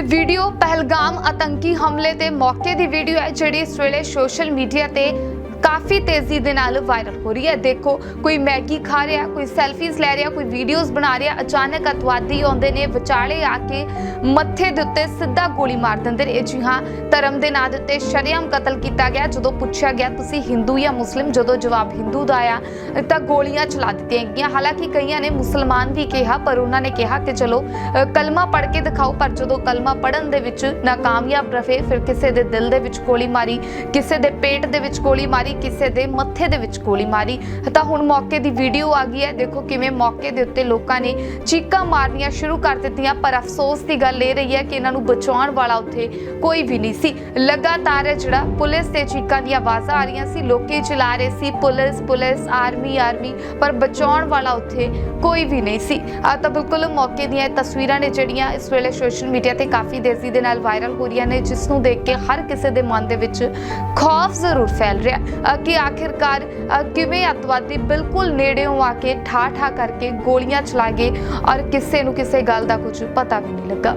ਇਹ ਵੀਡੀਓ ਪਹਿਲਗਾਮ ਆਤੰਕੀ ਹਮਲੇ ਦੇ ਮੌਕੇ ਦੀ ਵੀਡੀਓ ਹੈ, ਜਿਹੜੀ ਇਸ ਵੇਲੇ ਸੋਸ਼ਲ ਮੀਡੀਆ ਤੇ ਕਾਫੀ ਤੇਜ਼ੀ ਦੇ ਨਾਲ ਵਾਇਰਲ ਹੋ ਰਹੀ ਹੈ। ਦੇਖੋ ਕੋਈ ਮੈਗੀ ਖਾ ਰਿਹਾ ਕੋਈ ਸੈਲਫੀਜ਼ ਲੈ ਰਿਹਾ ਕੋਈ ਵੀਡੀਓਜ਼ ਬਣਾ ਰਿਹਾ ਅਚਾਨਕ ਅਤਵਾਦੀ ਆਉਂਦੇ ਨੇ ਵਿਚਾਲੇ ਆ ਕੇ ਮੱਥੇ ਦੇ ਉੱਤੇ ਸਿੱਧਾ ਗੋਲੀ ਮਾਰ ਦਿੰਦੇ ਨੇ। ਇਹ ਜੀ ਹਾਂ ਧਰਮ ਦੇ ਨਾਂ ਦੇ ਉੱਤੇ ਸ਼ਰੇਆਮ ਕਤਲ ਕੀਤਾ ਗਿਆ। ਜਦੋਂ ਪੁੱਛਿਆ ਗਿਆ ਤੁਸੀਂ ਹਿੰਦੂ ਜਾਂ ਮੁਸਲਿਮ? ਜਦੋਂ ਜਵਾਬ ਹਿੰਦੂ ਦਾ ਆਇਆ ਤਾਂ ਗੋਲੀਆਂ ਚਲਾ ਦਿੱਤੀਆਂ ਗਈਆਂ। ਹਾਲਾਂਕਿ ਕਈਆਂ ਨੇ ਮੁਸਲਮਾਨ ਵੀ ਕਿਹਾ ਪਰ ਉਹਨਾਂ ਨੇ ਕਿਹਾ ਕਿ ਚਲੋ ਅ, ਕਲਮਾ ਪੜ੍ਹ ਕੇ ਦਿਖਾਓ। ਪਰ ਜਦੋਂ ਕਲਮਾ ਪੜਨ ਦੇ ਵਿੱਚ ਨਾਕਾਮਯਾਬ ਰਹੇ ਫਿਰ ਕਿਸੇ ਦੇ ਦਿਲ ਦੇ ਵਿੱਚ ਗੋਲੀ ਮਾਰੀ ਕਿਸੇ ਦੇ ਪੇਟ ਦੇ ਵਿੱਚ ਗੋਲੀ ਮਾਰੀ ਕਿਸੇ ਦੇ ਮੱਥੇ ਦੇ ਵਿੱਚ ਗੋਲੀ ਮਾਰੀ। ਤਾਂ ਹੁਣ ਮੌਕੇ ਦੀ ਵੀਡੀਓ ਆ ਗਈ ਹੈ। ਦੇਖੋ ਕਿਵੇਂ ਮੌਕੇ ਦੇ ਉੱਤੇ ਲੋਕਾਂ ਨੇ ਚੀਕਾਂ ਮਾਰਨੀਆਂ ਸ਼ੁਰੂ ਕਰ ਦਿੱਤੀਆਂ, ਪਰ ਅਫਸੋਸ ਦੀ ਗੱਲ ਇਹ ਰਹੀ ਹੈ ਕਿ ਇਹਨਾਂ ਨੂੰ ਬਚਾਉਣ ਵਾਲਾ ਉੱਥੇ ਕੋਈ ਵੀ ਨਹੀਂ ਸੀ। ਲਗਾਤਾਰ ਜਿਹੜਾ ਪੁਲਿਸ ਤੇ ਚੀਕਾਂ ਦੀਆਂ ਆਵਾਜ਼ਾਂ ਆ ਰਹੀਆਂ ਸੀ, ਲੋਕੀ ਚਲਾ ਰਹੇ ਸੀ ਪੁਲਿਸ ਪੁਲਿਸ, ਆਰਮੀ ਆਰਮੀ, ਪਰ ਬਚਾਉਣ ਵਾਲਾ ਉੱਥੇ ਕੋਈ ਵੀ ਨਹੀਂ ਸੀ। ਆ ਤਾਂ ਬਿਲਕੁਲ ਮੌਕੇ ਦੀਆਂ ਤਸਵੀਰਾਂ ਨੇ ਜਿਹੜੀਆਂ ਇਸ ਵੇਲੇ ਸੋਸ਼ਲ ਮੀਡੀਆ ਤੇ ਕਾਫੀ ਤੇਜ਼ੀ ਦੇ ਨਾਲ ਵਾਇਰਲ ਹੋ ਰਹੀਆਂ ਨੇ, ਜਿਸ ਨੂੰ ਦੇਖ ਕੇ ਹਰ ਕਿਸੇ ਦੇ ਮਨ ਦੇ ਵਿੱਚ ਖੌਫ ਜ਼ਰੂਰ ਫੈਲ ਰਿਹਾ। ਕਿ ਆਖਿਰਕਾਰ ਕਿਵੇਂ ਅਤਵਾਦੀ ਬਿਲਕੁਲ ਨੇੜਿਓਂ ਆ ਕੇ ਠਾ ਠਾ ਕਰਕੇ ਗੋਲੀਆਂ ਚਲਾ ਗਏ ਔਰ ਕਿਸੇ ਨੂੰ ਕਿਸੇ ਗੱਲ ਦਾ ਕੁਝ ਪਤਾ ਵੀ ਨਹੀਂ ਲੱਗਾ।